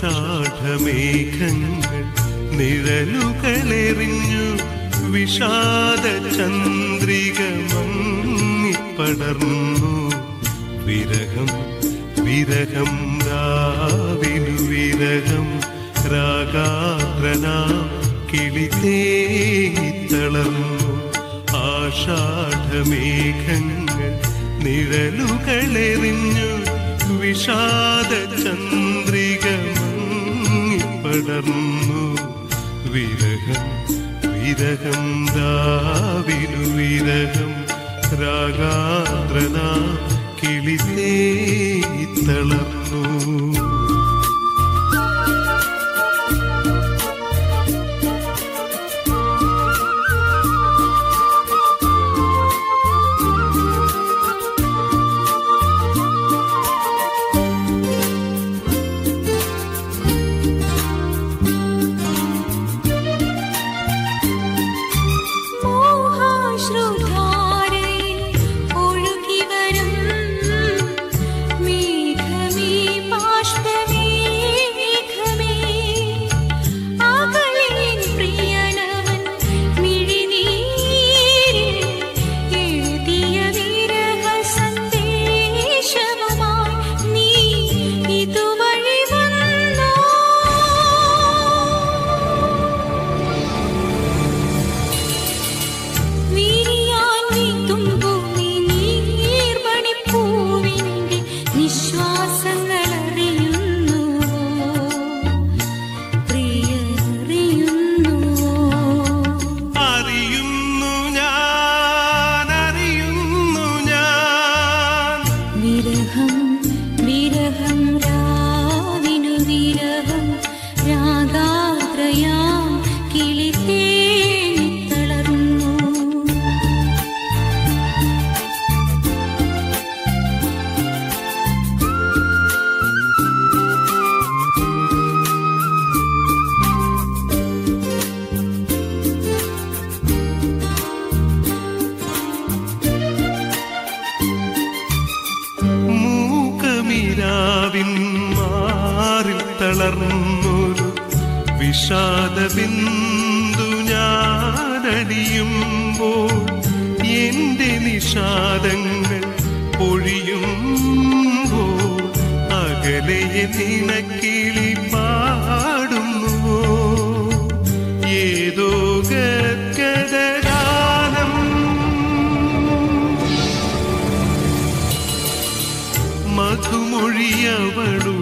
ആഷാഢമേഘങ്ങൾ നിഴലുകളെറിഞ്ഞു വിഷാദ ചന്ദ്രിക മങ്ങിപ്പടർന്നു വിരഹം വിരഹം രാവിനു വിരഹം രാഗാത്രന കിളിത്തേത്തളർന്നു ആഷാഢമേഘങ്ങൾ നിഴലുകളെറിഞ്ഞു വിഷാദ ചന്ദ്രിക മങ്ങിപ്പടർന്നു വിരഹം വിരഹം രാവിനു വിരഹം. രാഗാദ്രന കിളിതേ മോഹാശ്രുധാരയിൽ ഞാൻ വിരഹം വിരഹം മാറിൽ തളർന്നൊരു വിഷാദ ബിന്ദു ഞാനടിയുമ്പോൾ എന്റെ നിഷാദങ്ങൾ പൊഴിയുമ്പോൾ അകലയെ നിനക്കിളി മധുമൊഴിയവളുടെ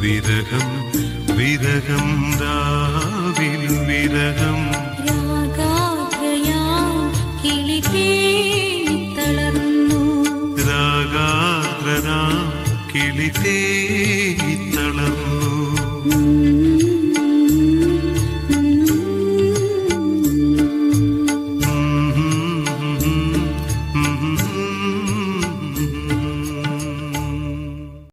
വിരഹം വിരഹം ദാവിൽ വിരഹം. രാഗാദ്രനാ കിളിത്തേ തളർന്നു